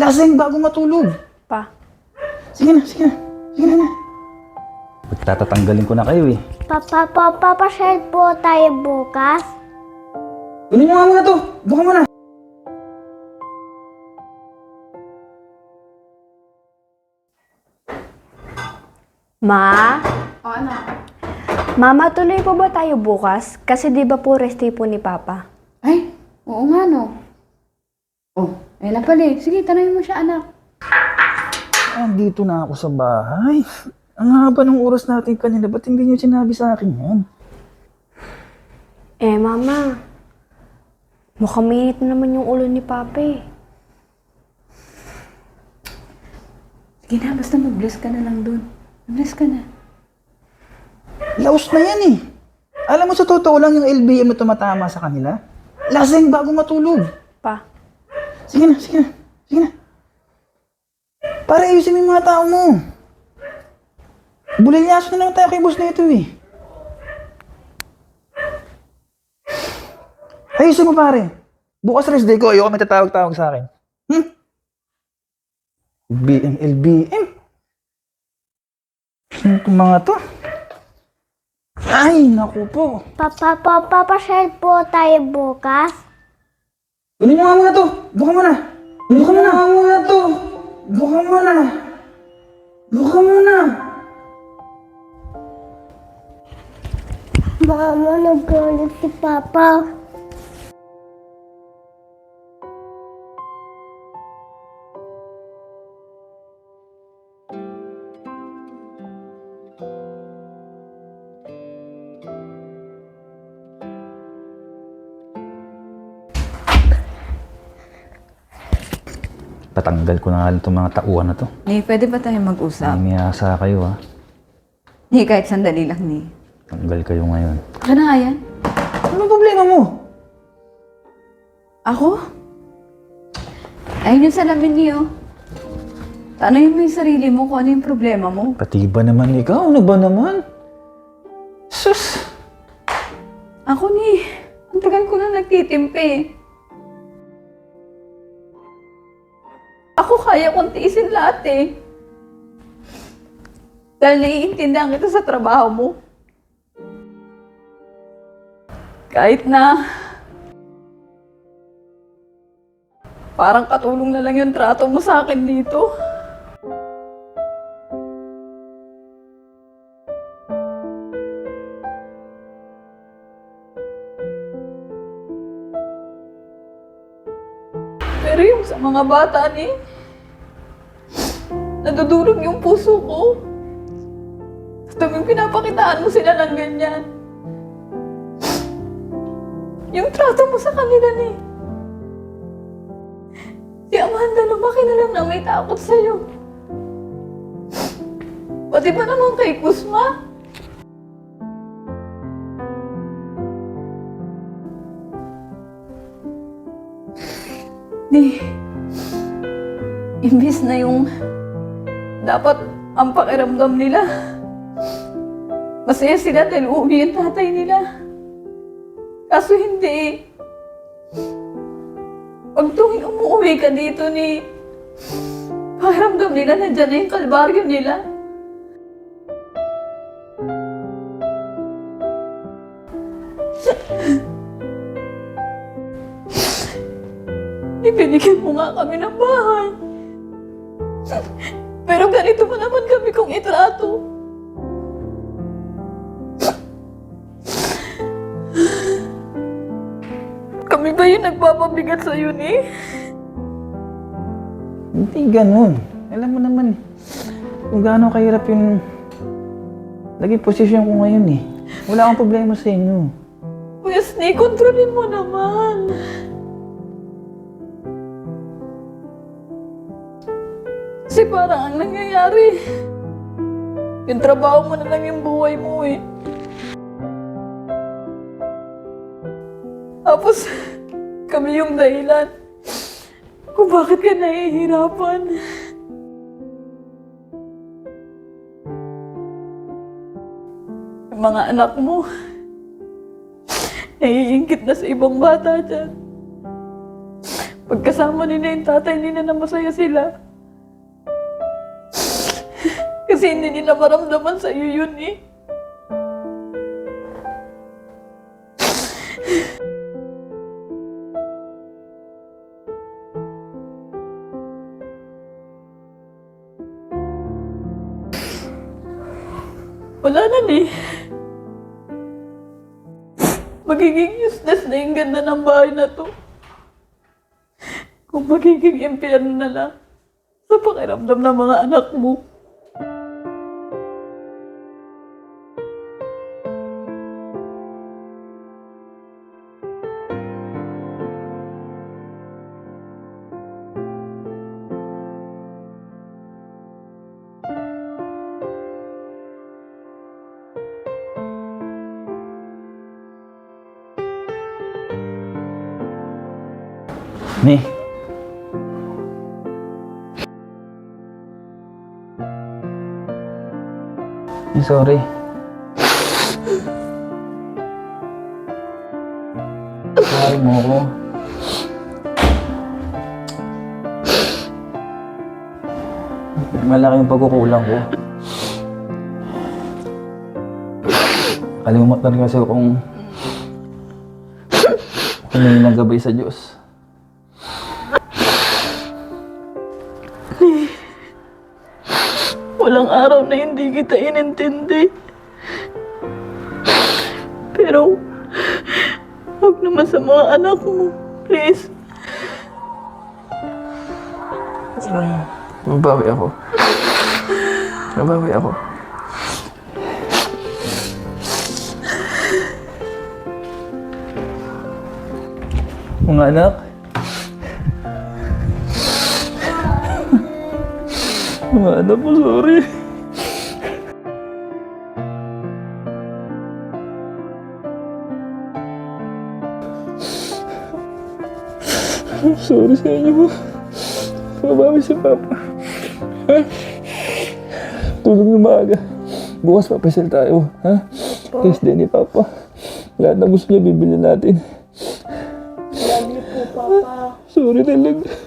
Lasing bago matulog. Pa, Sige na, sige na. Sige na na. Pagtatatanggalin ko na kayo eh. Papa, papa, papasyal po tayo bukas. Kunin mo nga muna to. Buka mo na. Ma? O ano? Mama, tuloy po ba tayo bukas? Kasi di ba po rest day po ni Papa? Ay, oo nga no. Ayun na pala eh. Sige, tanongin mo siya anak. Andito na ako sa bahay. Ang haba ng oras natin kanina. Ba't hindi niyo sinabi sa akin yan? Eh, Mama. Mukhang mainit na naman yung ulo ni Papa eh. Sige na, basta mag-bless ka na lang dun. Mag-bless ka na. Laos na yan eh. Alam mo sa totoo lang yung LBM na tumatama sa kanila? Lasing bago matulog. Pa, Sige na, sige na. Sige na. Para ayusin mo yung mga tao mo. Bulilyaso na lang tayo kay boss na ito eh. Ayusin mo pare. Bukas rest day ko, ayoko may tatawag-tawag sa akin. Hmm? LBM, LBM. Ano itong mga to? Ay, naku po. Papa, papa, papasyal po tayo bukas. Kunin mo nga muna to. Buka mo na. Buka mo na nga muna to. Buka mo na. Buka mo na. Mama, naggalit si Papa. Patanggal ko na nga lang itong mga tauhan na to. Ni, pwede ba tayo mag-usap? Namiyasa kayo ha. Ni, kahit sandali lang ni. Tanggal kayo ngayon. Ka na nga yan? Ano problema mo? Ako? Ayun yung salamin niyo. Tanongin mo yung sarili mo kung ano yung problema mo. Pati ba naman ikaw? Ano ba naman? Sus! Ako ni, ang tagal ko na nagtitimpi. Ako kaya kong tiisin lahat eh. Dahil naiintindihan kita sa trabaho mo. Kahit na parang katulong na lang yung trato mo sa akin dito. Pero yung sa mga bata ni, nadudurog yung puso ko. Sa tuwing pinapakitaan mo sila ng ganyan. Yung trato mo sa kanila ni. Si Amanda lumaki na lang na may takot sa'yo. Pati ba naman kay Kusma? Di, imbis na yung dapat ang pakiramdam nila. Masaya sila dahil uuwi yung tatay nila. Kaso hindi. Pag tuwing umuwi ka dito ni pakiramdam nila nandyan na yung kalbaryo nila. Ibinigyan mo nga kami ng bahay. Pero ganito mo naman kami kung itrato. Kami ba yung nagpapabigat sa'yo ni? Hindi ganun. Alam mo naman, kung gaano kahirap yung naging posisyon ko ngayon eh. Wala akong problema sa inyo. Kuya Snake, kontrolin mo naman. Kasi parang ang nangyayari, yung trabaho mo na lang yung buhay mo eh. Tapos, kami yung dahilan kung bakit ka nahihirapan. Yung mga anak mo, naiingkit na sa ibang bata dyan. pagkasama nila yung tatay nila na masaya sila. Kasi hindi nila maramdaman sa iyo yun eh. Wala na eh. Magiging useless na yung ganda ng bahay na to. Kung magiging impyerno na lang sa pakiramdam ng mga anak mo. Ni. Ni, sorry. Sorry mo ako. Malaki yung pagkukulang ko. Kalimutan kasi kung humingi ng gabay sa Diyos. Walang araw na hindi kita inintindi. Pero, huwag naman sa mga anak mo. Please. Mabawi ako. Mabawi ako. Mga anak. Mga anak mo, sorry. Sorry sa inyo. Mabawi si Papa. Ha? Tulog na maaga. Bukas papasal tayo, ha? Yes, din ni Papa. Lahat ng gusto niya, bibili natin. Love you po, Papa. Sorry talaga.